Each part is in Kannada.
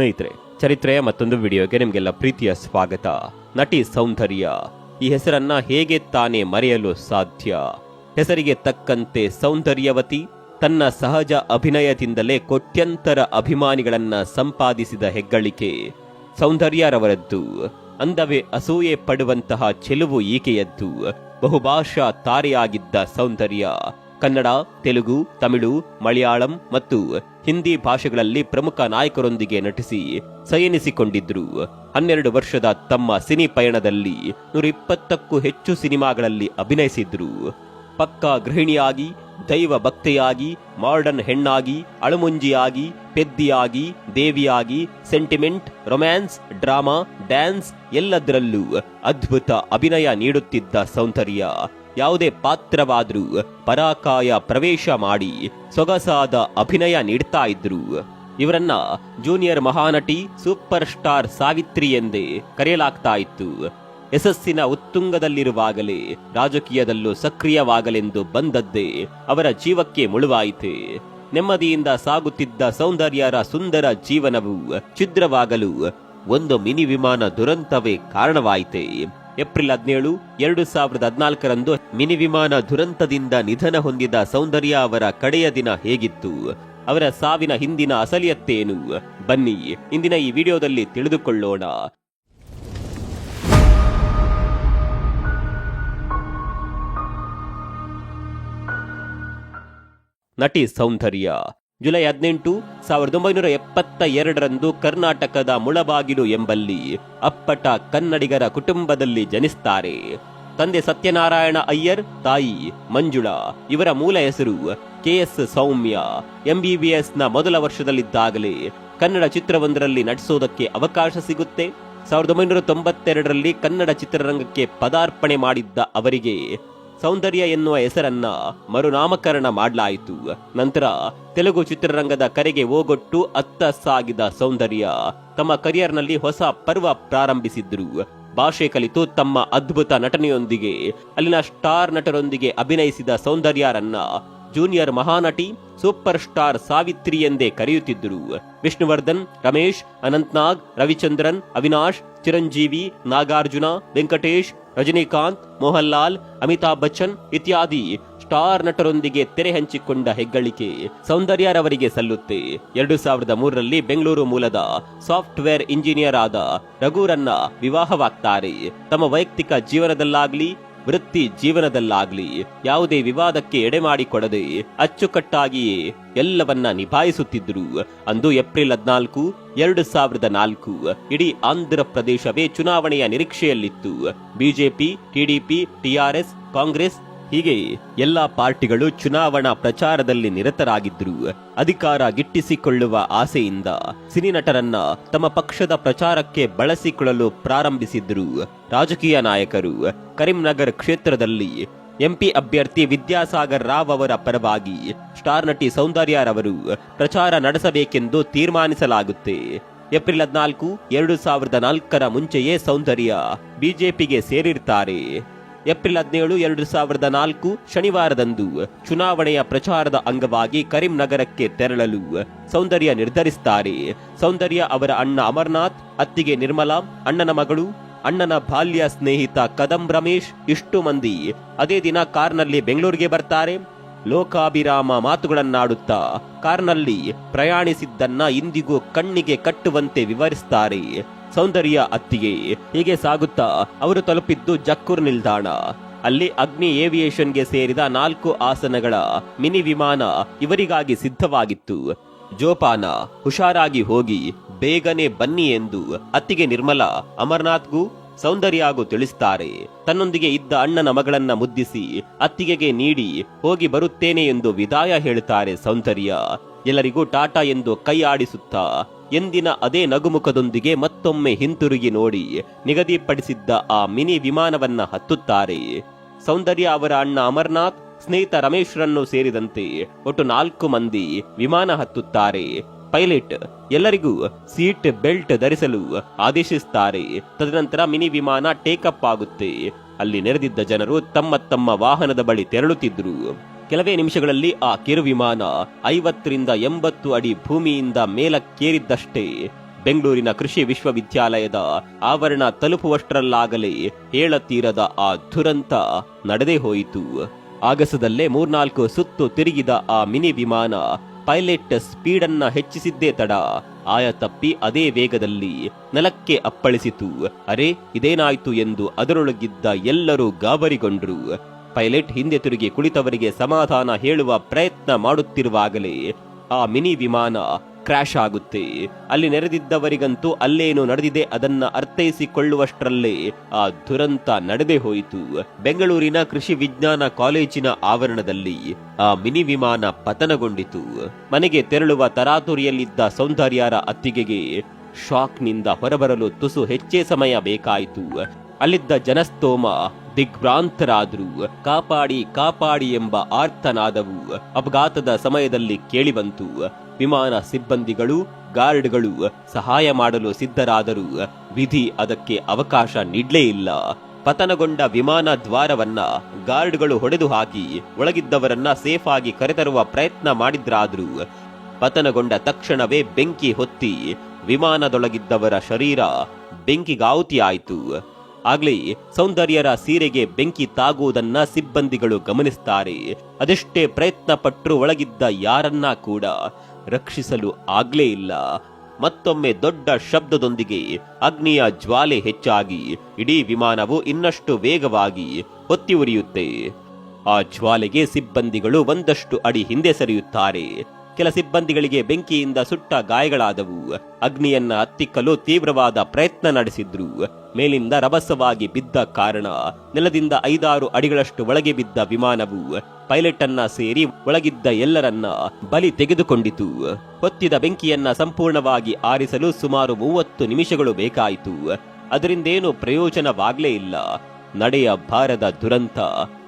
ಸ್ನೇಹಿತರೆ ಚರಿತ್ರೆಯ ಮತ್ತೊಂದು ವಿಡಿಯೋಗೆ ನಿಮಗೆಲ್ಲ ಪ್ರೀತಿಯ ಸ್ವಾಗತ. ನಟಿ ಸೌಂದರ್ಯ, ಈ ಹೆಸರನ್ನ ಹೇಗೆ ತಾನೇ ಮರೆಯಲು ಸಾಧ್ಯ? ಹೆಸರಿಗೆ ತಕ್ಕಂತೆ ಸೌಂದರ್ಯವತಿ, ತನ್ನ ಸಹಜ ಅಭಿನಯದಿಂದಲೇ ಕೋಟ್ಯಂತರ ಅಭಿಮಾನಿಗಳನ್ನ ಸಂಪಾದಿಸಿದ ಹೆಗ್ಗಳಿಕೆ. ಸೌಂದರ್ಯರವರದ್ದು, ಅಂದವೇ ಅಸೂಯೆ ಪಡುವಂತಹ ಚೆಲುವು ಈಕೆಯದ್ದು, ಬಹುಭಾಷಾ ತಾರೆಯಾಗಿದ್ದ ಸೌಂದರ್ಯ. ಕನ್ನಡ, ತೆಲುಗು, ತಮಿಳು, ಮಲಯಾಳಂ ಮತ್ತು ಹಿಂದಿ ಭಾಷೆಗಳಲ್ಲಿ ಪ್ರಮುಖ ನಾಯಕರೊಂದಿಗೆ ನಟಿಸಿ ಸಯನಿಸಿಕೊಂಡಿದ್ರು. ಹನ್ನೆರಡು ವರ್ಷದ ತಮ್ಮ ಸಿನಿ ಪಯಣದಲ್ಲಿ ನೂರ ಇಪ್ಪತ್ತಕ್ಕೂ ಹೆಚ್ಚು ಸಿನಿಮಾಗಳಲ್ಲಿ ಅಭಿನಯಿಸಿದ್ರು. ಪಕ್ಕಾ ಗೃಹಿಣಿಯಾಗಿ, ದೈವ ಭಕ್ತೆಯಾಗಿ, ಮಾಡರ್ನ್ ಹೆಣ್ಣಾಗಿ, ಅಳುಮುಂಜಿಯಾಗಿ, ಪೆದ್ದಿಯಾಗಿ, ದೇವಿಯಾಗಿ, ಸೆಂಟಿಮೆಂಟ್, ರೊಮ್ಯಾನ್ಸ್, ಡ್ರಾಮಾ, ಡ್ಯಾನ್ಸ್ ಎಲ್ಲದರಲ್ಲೂ ಅದ್ಭುತ ಅಭಿನಯ ನೀಡುತ್ತಿದ್ದ ಸೌಂದರ್ಯ. ಯಾವುದೇ ಪಾತ್ರವಾದರೂ ಪರಾಕಾಯ ಪ್ರವೇಶ ಮಾಡಿ ಸೊಗಸಾದ ಅಭಿನಯ ನೀಡ್ತಾ ಇದ್ರು. ಇವರನ್ನ ಜೂನಿಯರ್ ಮಹಾನಟಿ ಸೂಪರ್ ಸ್ಟಾರ್ ಸಾವಿತ್ರಿ ಎಂದೇ ಕರೆಯಲಾಗ್ತಾ ಇತ್ತು. ಯಶಸ್ಸಿನ ಉತ್ತುಂಗದಲ್ಲಿರುವಾಗಲೇ ರಾಜಕೀಯದಲ್ಲೂ ಸಕ್ರಿಯವಾಗಲೆಂದು ಬಂದದ್ದೇ ಅವರ ಜೀವಕ್ಕೆ ಮುಳುವಾಯಿತೆ. ನೆಮ್ಮದಿಯಿಂದ ಸಾಗುತ್ತಿದ್ದ ಸೌಂದರ್ಯರ ಸುಂದರ ಜೀವನವು ಛಿದ್ರವಾಗಲು ಒಂದು ಮಿನಿ ವಿಮಾನ ದುರಂತವೇ ಕಾರಣವಾಯಿತೆ. ಏಪ್ರಿಲ್ ಹದಿನೇಳು, ಎರಡು ಸಾವಿರದ ಹದಿನಾಲ್ಕರಂದು ಮಿನಿ ವಿಮಾನ ದುರಂತದಿಂದ ನಿಧನ ಹೊಂದಿದ ಸೌಂದರ್ಯ ಅವರ ಕಡೆಯ ದಿನ ಹೇಗಿತ್ತು? ಅವರ ಸಾವಿನ ಹಿಂದಿನ ಅಸಲಿಯತ್ತೇನು? ಬನ್ನಿ, ಇಂದಿನ ಈ ವಿಡಿಯೋದಲ್ಲಿ ತಿಳಿದುಕೊಳ್ಳೋಣ. ನಟಿ ಸೌಂದರ್ಯ ಜುಲೈ ಹದಿನೆಂಟು, ಸಾವಿರದ ಒಂಬೈನೂರ ಎಪ್ಪತ್ತ ಎರಡರಂದು ಕರ್ನಾಟಕದ ಮುಳಬಾಗಿಲು ಎಂಬಲ್ಲಿ ಅಪ್ಪಟ ಕನ್ನಡಿಗರ ಕುಟುಂಬದಲ್ಲಿ ಜನಿಸ್ತಾರೆ. ತಂದೆ ಸತ್ಯನಾರಾಯಣ ಅಯ್ಯರ್, ತಾಯಿ ಮಂಜುಳಾ, ಇವರ ಮೂಲ ಹೆಸರು ಕೆಎಸ್ ಸೌಮ್ಯ. ಎಂಬಿಬಿಎಸ್ನ ಮೊದಲ ವರ್ಷದಲ್ಲಿದ್ದಾಗಲೇ ಕನ್ನಡ ಚಿತ್ರವೊಂದರಲ್ಲಿ ನಟಿಸೋದಕ್ಕೆ ಅವಕಾಶ ಸಿಗುತ್ತೆ. ಸಾವಿರದ ಒಂಬೈನೂರ ತೊಂಬತ್ತೆರಡರಲ್ಲಿ ಕನ್ನಡ ಚಿತ್ರರಂಗಕ್ಕೆ ಪದಾರ್ಪಣೆ ಮಾಡಿದ್ದ ಅವರಿಗೆ ಸೌಂದರ್ಯ ಎನ್ನುವ ಹೆಸರನ್ನ ಮರುನಾಮಕರಣ ಮಾಡಲಾಯಿತು. ನಂತರ ತೆಲುಗು ಚಿತ್ರರಂಗದ ಕರೆಗೆ ಓಗೊಟ್ಟು ಅತ್ತ ಸಾಗಿದ ಸೌಂದರ್ಯ ತಮ್ಮ ಕರಿಯರ್ನಲ್ಲಿ ಹೊಸ ಪರ್ವ ಪ್ರಾರಂಭಿಸಿದ್ರು ಭಾಷೆ ಕಲಿತು ತಮ್ಮ ಅದ್ಭುತ ನಟನೆಯೊಂದಿಗೆ ಅಲ್ಲಿನ ಸ್ಟಾರ್ ನಟರೊಂದಿಗೆ ಅಭಿನಯಿಸಿದ ಸೌಂದರ್ಯರನ್ನ ಜೂನಿಯರ್ ಮಹಾನಟಿ ಸೂಪರ್ ಸ್ಟಾರ್ ಸಾವಿತ್ರಿ ಎಂದೇ ಕರೆಯುತ್ತಿದ್ದರು. ವಿಷ್ಣುವರ್ಧನ್, ರಮೇಶ್, ಅನಂತ್ನಾಗ್, ರವಿಚಂದ್ರನ್, ಅವಿನಾಶ್, ಚಿರಂಜೀವಿ, ನಾಗಾರ್ಜುನ, ವೆಂಕಟೇಶ್ ರಜನಿಕಾಂತ್, ಮೋಹನ್ಲಾಲ್, ಅಮಿತಾಬ್ ಬಚ್ಚನ್ ಇತ್ಯಾದಿ ಸ್ಟಾರ್ ನಟರೊಂದಿಗೆ ತೆರೆ ಹಂಚಿಕೊಂಡ ಹೆಗ್ಗಳಿಕೆ ಸೌಂದರ್ಯರವರಿಗೆ ಸಲ್ಲುತ್ತೆ. ಎರಡು ಸಾವಿರದ ಮೂರರಲ್ಲಿ ಬೆಂಗಳೂರು ಮೂಲದ ಸಾಫ್ಟ್ವೇರ್ ಇಂಜಿನಿಯರ್ ಆದ ರಘುರನ್ನ ವಿವಾಹವಾಗ್ತಾರೆ. ತಮ್ಮ ವೈಯಕ್ತಿಕ ಜೀವನದಲ್ಲಾಗ್ಲಿ ವೃತ್ತಿ ಜೀವನದಲ್ಲಾಗ್ಲಿ, ಯಾವುದೇ ವಿವಾದಕ್ಕೆ ಎಡೆ ಮಾಡಿಕೊಡದೆ ಅಚ್ಚುಕಟ್ಟಾಗಿಯೇ ಎಲ್ಲವನ್ನ ನಿಭಾಯಿಸುತ್ತಿದ್ದರು. ಅಂದು ಏಪ್ರಿಲ್ ಹದಿನಾಲ್ಕು, ಎರಡು ಸಾವಿರದ ನಾಲ್ಕು, ಇಡೀ ಆಂಧ್ರ ಪ್ರದೇಶವೇ ಚುನಾವಣೆಯ ನಿರೀಕ್ಷೆಯಲ್ಲಿತ್ತು. ಬಿಜೆಪಿ, ಟಿಡಿಪಿ, ಟಿಆರ್ಎಸ್, ಕಾಂಗ್ರೆಸ್ ಹೀಗೆ ಎಲ್ಲಾ ಪಾರ್ಟಿಗಳು ಚುನಾವಣಾ ಪ್ರಚಾರದಲ್ಲಿ ನಿರತರಾಗಿದ್ದರು ಅಧಿಕಾರ ಗಿಟ್ಟಿಸಿಕೊಳ್ಳುವ ಆಸೆಯಿಂದ ಸಿನಿ ನಟರನ್ನ ತಮ್ಮ ಪಕ್ಷದ ಪ್ರಚಾರಕ್ಕೆ ಬಳಸಿಕೊಳ್ಳಲು ಪ್ರಾರಂಭಿಸಿದ್ರು ರಾಜಕೀಯ ನಾಯಕರು. ಕರೀಂನಗರ್ ಕ್ಷೇತ್ರದಲ್ಲಿ ಎಂಪಿ ಅಭ್ಯರ್ಥಿ ವಿದ್ಯಾಸಾಗರ್ ರಾವ್ ಅವರ ಪರವಾಗಿ ಸ್ಟಾರ್ ನಟಿ ಸೌಂದರ್ಯರವರು ಪ್ರಚಾರ ನಡೆಸಬೇಕೆಂದು ತೀರ್ಮಾನಿಸಲಾಗುತ್ತೆ. ಏಪ್ರಿಲ್ ಹದಿನಾಲ್ಕು, ಎರಡು ಸಾವಿರದ ನಾಲ್ಕರ ಮುಂಚೆಯೇ ಸೌಂದರ್ಯ ಬಿಜೆಪಿಗೆ ಸೇರಿರ್ತಾರೆ. ಏಪ್ರಿಲ್ ಹದಿನೇಳು, ಎರಡು ಸಾವಿರದ ನಾಲ್ಕು ಶನಿವಾರದಂದು ಚುನಾವಣೆಯ ಪ್ರಚಾರದ ಅಂಗವಾಗಿ ಕರೀಂ ನಗರಕ್ಕೆ ತೆರಳಲು ಸೌಂದರ್ಯ ನಿರ್ಧರಿಸುತ್ತಾರೆ ಸೌಂದರ್ಯ ಅವರ ಅಣ್ಣ ಅಮರನಾಥ್, ಅತ್ತಿಗೆ ನಿರ್ಮಲಾ, ಅಣ್ಣನ ಮಗಳು, ಅಣ್ಣನ ಬಾಲ್ಯ ಸ್ನೇಹಿತ ಕದಂ ರಮೇಶ್ ಇಷ್ಟು ಮಂದಿ. ಅದೇ ದಿನ ಕಾರ್ನಲ್ಲಿ ಬೆಂಗಳೂರಿಗೆ ಬರ್ತಾರೆ. ಲೋಕಾಭಿರಾಮ ಮಾತುಗಳನ್ನಾಡುತ್ತಾ ಕಾರ್ನಲ್ಲಿ ಪ್ರಯಾಣಿಸಿದ್ದನ್ನ ಇಂದಿಗೂ ಕಣ್ಣಿಗೆ ಕಟ್ಟುವಂತೆ ವಿವರಿಸ್ತಾರೆ. ಸೌಂದರ್ಯ ಅತ್ತಿಗೆ. ಹೀಗೆ ಸಾಗುತ್ತಾ ಅವರು ತಲುಪಿದ್ದು ಜಕ್ಕೂರ್ ನಿಲ್ದಾಣ. ಅಲ್ಲಿ ಅಗ್ನಿ ಏವಿಯೇಷನ್ಗೆ ಸೇರಿದ ನಾಲ್ಕು ಆಸನಗಳ ಮಿನಿ ವಿಮಾನ ಇವರಿಗಾಗಿ ಸಿದ್ಧವಾಗಿತ್ತು. ಜೋಪಾನ, ಹುಷಾರಾಗಿ ಹೋಗಿ, ಬೇಗನೆ ಬನ್ನಿ ಎಂದು ಅತ್ತಿಗೆ ನಿರ್ಮಲಾ, ಅಮರ್ನಾಥ್ಗೂ ಸೌಂದರ್ಯಾಗೂ ತಿಳಿಸ್ತಾರೆ. ತನ್ನೊಂದಿಗೆ ಇದ್ದ ಅಣ್ಣನ ಮಗಳನ್ನ ಮುದ್ದಿಸಿ ಅತ್ತಿಗೆಗೆ ನೀಡಿ, ಹೋಗಿ ಬರುತ್ತೇನೆ ಎಂದು ವಿದಾಯ ಹೇಳುತ್ತಾರೆ ಸೌಂದರ್ಯ. ಎಲ್ಲರಿಗೂ ಟಾಟಾ ಎಂದು ಕೈ ಆಡಿಸುತ್ತಾ, ಎಂದಿನ ಅದೇ ನಗುಮುಖದೊಂದಿಗೆ ಮತ್ತೊಮ್ಮೆ ಹಿಂತಿರುಗಿ ನೋಡಿ ನಿಗದಿಪಡಿಸಿದ್ದ ಆ ಮಿನಿ ವಿಮಾನವನ್ನ ಹತ್ತುತ್ತಾರೆ. ಸೌಂದರ್ಯ ಅವರ ಅಣ್ಣ ಅಮರ್ನಾಥ್, ಸ್ನೇಹಿತ ರಮೇಶ್ರನ್ನು ಸೇರಿದಂತೆ ಒಟ್ಟು ನಾಲ್ಕು ಮಂದಿ ವಿಮಾನ ಹತ್ತುತ್ತಾರೆ. ಪೈಲಟ್ ಎಲ್ಲರಿಗೂ ಸೀಟ್ ಬೆಲ್ಟ್ ಧರಿಸಲು ಆದೇಶಿಸುತ್ತಾರೆ. ತದನಂತರ ಮಿನಿ ವಿಮಾನ ಟೇಕಪ್ ಆಗುತ್ತೆ. ಅಲ್ಲಿ ನೆರೆದಿದ್ದ ಜನರು ತಮ್ಮ ತಮ್ಮ ವಾಹನದ ಬಳಿ ತೆರಳುತ್ತಿದ್ರು ಕೆಲವೇ ನಿಮಿಷಗಳಲ್ಲಿ ಆ ಕಿರು ವಿಮಾನ ಐವತ್ತರಿಂದ ಎಂಬತ್ತು ಅಡಿ ಭೂಮಿಯಿಂದ ಮೇಲಕ್ಕೇರಿದ್ದಷ್ಟೇ. ಬೆಂಗಳೂರಿನ ಕೃಷಿ ವಿಶ್ವವಿದ್ಯಾಲಯದ ಆವರಣ ತಲುಪುವಷ್ಟರಲ್ಲಾಗಲೇ ಹೇಳತೀರದ ಆ ದುರಂತ ನಡೆದೇ ಹೋಯಿತು. ಆಗಸದಲ್ಲೇ ಮೂರ್ನಾಲ್ಕು ಸುತ್ತು ತಿರುಗಿದ ಆ ಮಿನಿ ವಿಮಾನ ಪೈಲಟ್ ಸ್ಪೀಡನ್ನ ಹೆಚ್ಚಿಸಿದ್ದೇ ತಡ. ಆಯ ತಪ್ಪಿ ಅದೇ ವೇಗದಲ್ಲಿ ನೆಲಕ್ಕೆ ಅಪ್ಪಳಿಸಿತು. ಅರೆ, ಇದೇನಾಯ್ತು ಎಂದು ಅದರೊಳಗಿದ್ದ ಎಲ್ಲರೂ ಗಾಬರಿಗೊಂಡ್ರು. ಪೈಲಟ್ ಹಿಂದೆ ತಿರುಗಿ ಕುಳಿತವರಿಗೆ ಸಮಾಧಾನ ಹೇಳುವ ಪ್ರಯತ್ನ ಮಾಡುತ್ತಿರುವಾಗಲೇ ಆ ಮಿನಿ ವಿಮಾನ ಕ್ರ್ಯಾಶ್ ಆಗುತ್ತೆ. ಅಲ್ಲಿ ನೆರೆದಿದ್ದವರಿಗಂತೂ ಅಲ್ಲೇನು ನಡೆದಿದೆ ಅದನ್ನ ಅರ್ಥೈಸಿಕೊಳ್ಳುವಷ್ಟರಲ್ಲೇ ಆ ದುರಂತ ನಡೆದೇ ಹೋಯಿತು. ಬೆಂಗಳೂರಿನ ಕೃಷಿ ವಿಜ್ಞಾನ ಕಾಲೇಜಿನ ಆವರಣದಲ್ಲಿ ಆ ಮಿನಿ ವಿಮಾನ ಪತನಗೊಂಡಿತು. ಮನೆಗೆ ತೆರಳುವ ತರಾತುರಿಯಲ್ಲಿದ್ದ ಸೌಂದರ್ಯರ ಅತ್ತಿಗೆಗೆ ಶಾಕ್ನಿಂದ ಹೊರಬರಲು ತುಸು ಹೆಚ್ಚೇ ಸಮಯ ಬೇಕಾಯಿತು. ಅಲ್ಲಿದ್ದ ಜನಸ್ತೋಮ ದಿಗ್ಭ್ರಾಂತರಾದ್ರು. ಕಾಪಾಡಿ ಕಾಪಾಡಿ ಎಂಬ ಆರ್ತನಾದವು. ಅಪಘಾತದ ಸಮಯದಲ್ಲಿ ಕೇಳಿಬಂತು. ವಿಮಾನ ಸಿಬ್ಬಂದಿಗಳು, ಗಾರ್ಡ್ಗಳು ಸಹಾಯ ಮಾಡಲು ಸಿದ್ಧರಾದರೂ. ವಿಧಿ ಅದಕ್ಕೆ ಅವಕಾಶ ನೀಡಲೇ ಇಲ್ಲ. ಪತನಗೊಂಡ ವಿಮಾನ ದ್ವಾರವನ್ನ ಗಾರ್ಡ್ಗಳು ಹೊಡೆದು ಹಾಕಿ ಒಳಗಿದ್ದವರನ್ನ ಸೇಫ್ ಆಗಿ ಕರೆತರುವ ಪ್ರಯತ್ನ ಮಾಡಿದ್ರಾದರೂ. ಪತನಗೊಂಡ ತಕ್ಷಣವೇ ಬೆಂಕಿ ಹೊತ್ತಿ ವಿಮಾನದೊಳಗಿದ್ದವರ ಶರೀರ ಬೆಂಕಿಗಾಹುತಿಯಾಯಿತು. ಆಗ್ಲೇ ಸೌಂದರ್ಯರ ಸೀರೆಗೆ ಬೆಂಕಿ ತಾಗುವುದನ್ನ ಸಿಬ್ಬಂದಿಗಳು ಗಮನಿಸ್ತಾರೆ. ಅದೆಷ್ಟೇ ಪ್ರಯತ್ನ ಪಟ್ಟರು ಒಳಗಿದ್ದ ಯಾರನ್ನ ಕೂಡ ರಕ್ಷಿಸಲು ಆಗ್ಲೇ ಇಲ್ಲ. ಮತ್ತೊಮ್ಮೆ ದೊಡ್ಡ ಶಬ್ದದೊಂದಿಗೆ ಅಗ್ನಿಯ ಜ್ವಾಲೆ ಹೆಚ್ಚಾಗಿ ಇಡೀ ವಿಮಾನವು ಇನ್ನಷ್ಟು ವೇಗವಾಗಿ ಹೊತ್ತಿ ಉರಿಯುತ್ತೆ. ಆ ಜ್ವಾಲೆಗೆ ಸಿಬ್ಬಂದಿಗಳು ಒಂದಷ್ಟು ಅಡಿ ಹಿಂದೆ ಸರಿಯುತ್ತಾರೆ. ಕೆಲ ಸಿಬ್ಬಂದಿಗಳಿಗೆ ಬೆಂಕಿಯಿಂದ ಸುಟ್ಟ ಗಾಯಗಳಾದವು. ಅಗ್ನಿಯನ್ನ ಹತ್ತಿಕ್ಕಲು ತೀವ್ರವಾದ ಪ್ರಯತ್ನ ನಡೆಸಿದ್ರು. ಮೇಲಿಂದ ರಭಸವಾಗಿ ಬಿದ್ದ ಕಾರಣ, ನೆಲದಿಂದ ಐದಾರು ಅಡಿಗಳಷ್ಟು ಒಳಗೆ ಬಿದ್ದ ವಿಮಾನವು ಪೈಲಟ್ ಅನ್ನ ಸೇರಿ ಒಳಗಿದ್ದ ಎಲ್ಲರನ್ನ ಬಲಿ ತೆಗೆದುಕೊಂಡಿತು. ಹೊತ್ತಿದ ಬೆಂಕಿಯನ್ನ ಸಂಪೂರ್ಣವಾಗಿ ಆರಿಸಲು ಸುಮಾರು ಮೂವತ್ತು ನಿಮಿಷಗಳು ಬೇಕಾಯಿತು. ಅದರಿಂದೇನು ಪ್ರಯೋಜನವಾಗಲೇ ಇಲ್ಲ. ನಡೆಯ ಭಾರದ ದುರಂತ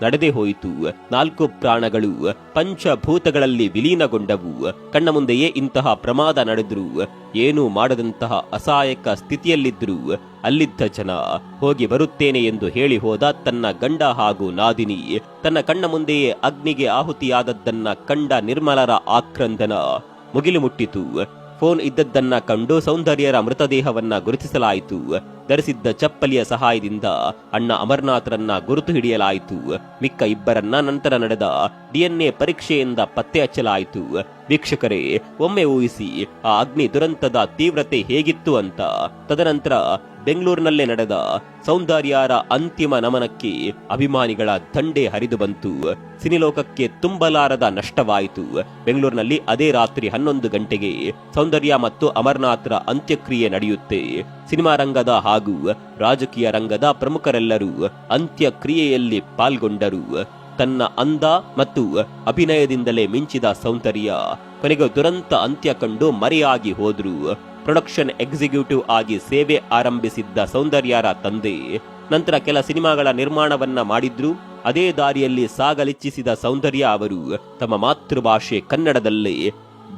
ನಡೆದೇ ಹೋಯಿತು. ನಾಲ್ಕು ಪ್ರಾಣಗಳು ಪಂಚಭೂತಗಳಲ್ಲಿ ವಿಲೀನಗೊಂಡವು. ಕಣ್ಣ ಮುಂದೆಯೇ ಇಂತಹ ಪ್ರಮಾದ ನಡೆದ್ರು. ಏನೂ ಮಾಡದಂತಹ ಅಸಹಾಯಕ ಸ್ಥಿತಿಯಲ್ಲಿದ್ದರು ಅಲ್ಲಿದ್ದ ಜನ, ಹೋಗಿ ಬರುತ್ತೇನೆ ಎಂದು ಹೇಳಿ ಹೋದ ತನ್ನ ಗಂಡ ಹಾಗೂ ನಾದಿನಿ. ತನ್ನ ಕಣ್ಣ ಮುಂದೆಯೇ ಅಗ್ನಿಗೆ ಆಹುತಿಯಾದದ್ದನ್ನ ಕಂಡ ನಿರ್ಮಲರ ಆಕ್ರಂದನ ಮುಗಿಲು ಮುಟ್ಟಿತು. ಫೋನ್ ಇದ್ದದ್ದನ್ನ ಕಂಡು ಸೌಂದರ್ಯರ ಮೃತದೇಹವನ್ನ ಗುರುತಿಸಲಾಯಿತು. ಧರಿಸಿದ್ದ ಚಪ್ಪಲಿಯ ಸಹಾಯದಿಂದ ಅಣ್ಣ ಅಮರನಾಥರನ್ನ ಗುರುತು ಹಿಡಿಯಲಾಯಿತು. ಮಿಕ್ಕ ಇಬ್ಬರನ್ನ ನಂತರ ನಡೆದ ಡಿಎನ್ಎ ಪರೀಕ್ಷೆಯಿಂದ ಪತ್ತೆ ಹಚ್ಚಲಾಯಿತು. ವೀಕ್ಷಕರೇ, ಒಮ್ಮೆ ಊಹಿಸಿ, ಆ ಅಗ್ನಿ ದುರಂತದ ತೀವ್ರತೆ ಹೇಗಿತ್ತು ಅಂತ. ತದನಂತರ ಬೆಂಗಳೂರಿನಲ್ಲೇ ನಡೆದ ಸೌಂದರ್ಯಾರ ಅಂತಿಮ ನಮನಕ್ಕೆ ಅಭಿಮಾನಿಗಳ ದಂಡೆ ಹರಿದು ಬಂತು. ಸಿನಿಲೋಕಕ್ಕೆ ತುಂಬಲಾರದ ನಷ್ಟವಾಯಿತು. ಬೆಂಗಳೂರಿನಲ್ಲಿ ಅದೇ ರಾತ್ರಿ ಹನ್ನೊಂದು ಗಂಟೆಗೆ ಸೌಂದರ್ಯ ಮತ್ತು ಅಮರನಾಥರ ಅಂತ್ಯಕ್ರಿಯೆ ನಡೆಯುತ್ತೆ. ಸಿನಿಮಾ ರಂಗದ ಹಾಗೂ ರಾಜಕೀಯ ರಂಗದ ಪ್ರಮುಖರೆಲ್ಲರೂ ಅಂತ್ಯಕ್ರಿಯೆಯಲ್ಲಿ ಪಾಲ್ಗೊಂಡರು. ತನ್ನ ಅಂದ ಮತ್ತು ಅಭಿನಯದಿಂದಲೇ ಮಿಂಚಿದ ಸೌಂದರ್ಯ. ಕೊನೆಗೆ ದುರಂತ ಅಂತ್ಯ ಕಂಡು ಮರೆಯಾಗಿ ಹೋದ್ರು. ಪ್ರೊಡಕ್ಷನ್ ಎಕ್ಸಿಕ್ಯೂಟಿವ್ ಆಗಿ ಸೇವೆ ಆರಂಭಿಸಿದ್ದ ಸೌಂದರ್ಯರ ತಂದೆ. ನಂತರ ಕೆಲ ಸಿನಿಮಾಗಳ ನಿರ್ಮಾಣವನ್ನ ಮಾಡಿದ್ರು. ಅದೇ ದಾರಿಯಲ್ಲಿ ಸಾಗಲಿಚ್ಚಿಸಿದ ಸೌಂದರ್ಯ ಅವರು ತಮ್ಮ ಮಾತೃಭಾಷೆ ಕನ್ನಡದಲ್ಲೇ.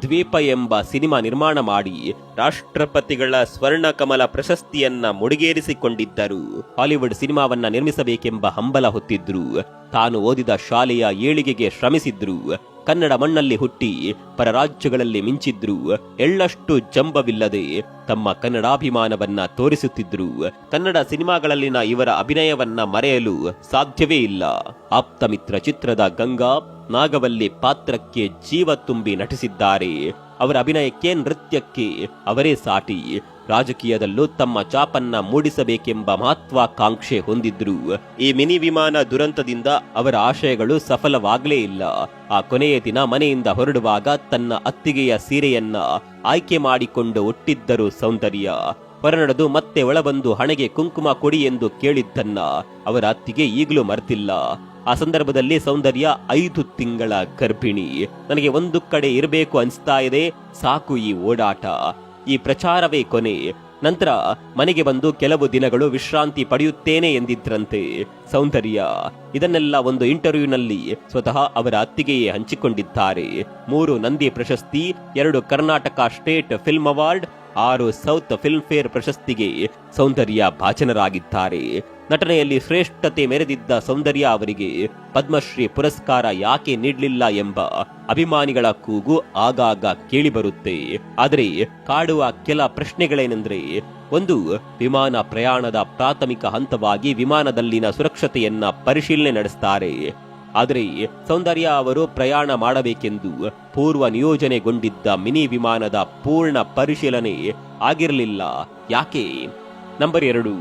ದ್ವೀಪ ಎಂಬ ಸಿನಿಮಾ ನಿರ್ಮಾಣ ಮಾಡಿ ರಾಷ್ಟ್ರಪತಿಗಳ ಸ್ವರ್ಣ ಕಮಲ ಪ್ರಶಸ್ತಿಯನ್ನ ಮುಡಿಗೇರಿಸಿಕೊಂಡಿದ್ದರು. ಹಾಲಿವುಡ್ ಸಿನಿಮಾವನ್ನ ನಿರ್ಮಿಸಬೇಕೆಂಬ ಹಂಬಲ ಹೊತ್ತಿದ್ರು. ತಾನು ಓದಿದ ಶಾಲೆಯ ಏಳಿಗೆಗೆ ಶ್ರಮಿಸಿದ್ರು. ಕನ್ನಡ ಮಣ್ಣಲ್ಲಿ ಹುಟ್ಟಿ ಪರರಾಜ್ಯಗಳಲ್ಲಿ ಮಿಂಚಿದ್ರು ಎಳ್ಳಷ್ಟು ಜಂಬವಿಲ್ಲದೆ ತಮ್ಮ ಕನ್ನಡಾಭಿಮಾನವನ್ನ ತೋರಿಸುತ್ತಿದ್ರು ಕನ್ನಡ ಸಿನಿಮಾಗಳಲ್ಲಿನ ಇವರ ಅಭಿನಯವನ್ನ ಮರೆಯಲು ಸಾಧ್ಯವೇ ಇಲ್ಲ. ಆಪ್ತಮಿತ್ರ ಚಿತ್ರದ ಗಂಗಾ ನಾಗವಲ್ಲಿ ಪಾತ್ರಕ್ಕೆ ಜೀವ ತುಂಬಿ ನಟಿಸಿದ್ದಾರೆ. ಅವರ ಅಭಿನಯಕ್ಕೆ ನೃತ್ಯಕ್ಕೆ ಅವರೇ ಸಾಟಿ. ರಾಜಕೀಯದಲ್ಲೂ ತಮ್ಮ ಚಾಪನ್ನ ಮೂಡಿಸಬೇಕೆಂಬ ಮಹತ್ವಾಕಾಂಕ್ಷೆ ಹೊಂದಿದ್ರು. ಈ ಮಿನಿ ವಿಮಾನ ದುರಂತದಿಂದ ಅವರ ಆಶಯಗಳು ಸಫಲವಾಗಲೇ ಇಲ್ಲ. ಆ ಕೊನೆಯ ದಿನ ಮನೆಯಿಂದ ಹೊರಡುವಾಗ ತನ್ನ ಅತ್ತಿಗೆಯ ಸೀರೆಯನ್ನ ಆಯ್ಕೆ ಮಾಡಿಕೊಂಡು ಒಟ್ಟಿದ್ದರು ಸೌಂದರ್ಯ. ಹೊರನಡೆದು ಮತ್ತೆ ಒಳಬಂದು ಹಣೆಗೆ ಕುಂಕುಮ ಕೊಡಿ ಎಂದು ಕೇಳಿದ್ದನ್ನ ಅವರ ಅತ್ತಿಗೆ ಈಗಲೂ ಮರೆತಿಲ್ಲ. ಆ ಸಂದರ್ಭದಲ್ಲಿ ಸೌಂದರ್ಯ ಐದು ತಿಂಗಳ ಗರ್ಭಿಣಿ. ನನಗೆ ಒಂದು ಕಡೆ ಇರಬೇಕು ಅನಿಸ್ತಾ ಇದೆ, ಸಾಕು ಈ ಓಡಾಟ. ಈ ಪ್ರಚಾರವೇ ಕೊನೆ. ನಂತರ ಮನೆಗೆ ಬಂದು ಕೆಲವು ದಿನಗಳು ವಿಶ್ರಾಂತಿ ಪಡೆಯುತ್ತೇನೆ ಎಂದಿದ್ರಂತೆ. ಸೌಂದರ್ಯ, ಇದನ್ನೆಲ್ಲ ಒಂದು ಇಂಟರ್ವ್ಯೂನಲ್ಲಿ ಸ್ವತಃ ಅವರ ಅತ್ತಿಗೆಯೇ ಹಂಚಿಕೊಂಡಿದ್ದಾರೆ. ಮೂರು ನಂದಿ ಪ್ರಶಸ್ತಿ, ಎರಡು ಕರ್ನಾಟಕ ಸ್ಟೇಟ್ ಫಿಲ್ಮ್ ಅವಾರ್ಡ್ ಆರು ಸೌತ್ ಫಿಲ್ಮ್ ಫೇರ್ ಪ್ರಶಸ್ತಿಗೆ ಸೌಂದರ್ಯ ಭಾಚನರಾಗಿದ್ದಾರೆ ನಟನೆಯಲ್ಲಿ ಶ್ರೇಷ್ಠತೆ ಮೆರೆದಿದ್ದ ಸೌಂದರ್ಯ ಅವರಿಗೆ ಪದ್ಮಶ್ರೀ ಪುರಸ್ಕಾರ ಯಾಕೆ ನೀಡಲಿಲ್ಲ ಎಂಬ ಅಭಿಮಾನಿಗಳ ಕೂಗು ಆಗಾಗ ಕೇಳಿಬರುತ್ತೆ. ಆದರೆ ಕಾಡುವ ಕೆಲ ಪ್ರಶ್ನೆಗಳೇನೆಂದ್ರೆ, ಒಂದು ವಿಮಾನ ಪ್ರಯಾಣದ ಪ್ರಾಥಮಿಕ ಹಂತವಾಗಿ ವಿಮಾನದಲ್ಲಿನ ಸುರಕ್ಷತೆಯನ್ನ ಪರಿಶೀಲನೆ ನಡೆಸ್ತಾರೆ. ಆದರೆ ಸೌಂದರ್ಯ ಅವರು ಪ್ರಯಾಣ ಮಾಡಬೇಕೆಂದು ಪೂರ್ವ ನಿಯೋಜನೆಗೊಂಡಿದ್ದ ಮಿನಿ ವಿಮಾನದ ಪೂರ್ಣ ಪರಿಶೀಲನೆ ಆಗಿರಲಿಲ್ಲ. ಯಾಕೆ? ನಂಬರ್ ಎರಡು,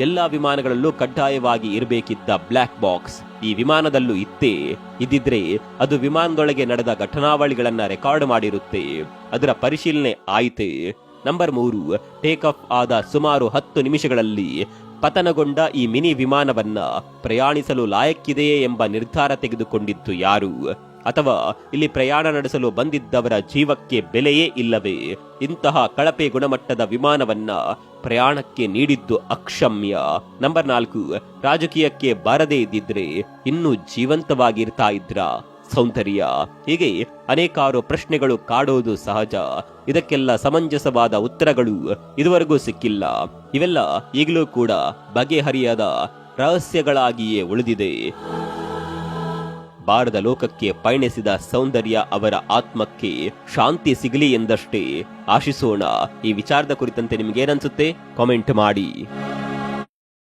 ಎಲ್ಲಾ ವಿಮಾನಗಳಲ್ಲೂ ಕಡ್ಡಾಯವಾಗಿ ಇರಬೇಕಿದ್ದ ಬ್ಲ್ಯಾಕ್ ಬಾಕ್ಸ್ ಈ ವಿಮಾನದಲ್ಲೂ ಇತ್ತೇ. ಇದ್ದಿದ್ರೆ ಅದು ವಿಮಾನದೊಳಗೆ ನಡೆದ ಘಟನಾವಳಿಗಳನ್ನ ರೆಕಾರ್ಡ್ ಮಾಡಿರುತ್ತೆ. ಅದರ ಪರಿಶೀಲನೆ ಆಯಿತೆ. ನಂಬರ್ ಮೂರು ಟೇಕ್ ಆಫ್ ಆದ ಸುಮಾರು ಹತ್ತು ನಿಮಿಷಗಳಲ್ಲಿ ಪತನಗೊಂಡ ಈ ಮಿನಿ ವಿಮಾನವನ್ನ ಪ್ರಯಾಣಿಸಲು ಲಾಯಕ್ಕಿದೆಯೇ ಎಂಬ ನಿರ್ಧಾರ ತೆಗೆದುಕೊಂಡಿತ್ತು ಯಾರು? ಅಥವಾ ಇಲ್ಲಿ ಪ್ರಯಾಣ ನಡೆಸಲು ಬಂದಿದ್ದವರ ಜೀವಕ್ಕೆ ಬೆಲೆಯೇ ಇಲ್ಲವೇ? ಇಂತಹ ಕಳಪೆ ಗುಣಮಟ್ಟದ ವಿಮಾನವನ್ನ ಪ್ರಯಾಣಕ್ಕೆ ನೀಡಿದ್ದು ಅಕ್ಷಮ್ಯ. ನಂಬರ್ ನಾಲ್ಕು, ರಾಜಕೀಯಕ್ಕೆ ಬಾರದೇ ಇದ್ದಿದ್ರೆ ಇನ್ನೂ ಜೀವಂತವಾಗಿರ್ತಾ ಇದ್ರ? ಸೌಂದರ್ಯ. ಹೀಗೆ ಅನೇಕಾರು ಪ್ರಶ್ನೆಗಳು ಕಾಡೋದು ಸಹಜ. ಇದಕ್ಕೆಲ್ಲ ಸಮಂಜಸವಾದ ಉತ್ತರಗಳು ಇದುವರೆಗೂ ಸಿಕ್ಕಿಲ್ಲ. ಇವೆಲ್ಲ ಈಗಲೂ ಕೂಡ ಬಗೆಹರಿಯದ ರಹಸ್ಯಗಳಾಗಿಯೇ ಉಳಿದಿದೆ. ಬಾರದ ಲೋಕಕ್ಕೆ ಪಯಣಿಸಿದ ಸೌಂದರ್ಯ ಅವರ ಆತ್ಮಕ್ಕೆ ಶಾಂತಿ ಸಿಗಲಿ ಎಂದಷ್ಟೇ ಆಶಿಸೋಣ. ಈ ವಿಚಾರದ ಕುರಿತಂತೆ ನಿಮಗೇನನ್ಸುತ್ತೆ? ಕಾಮೆಂಟ್ ಮಾಡಿ.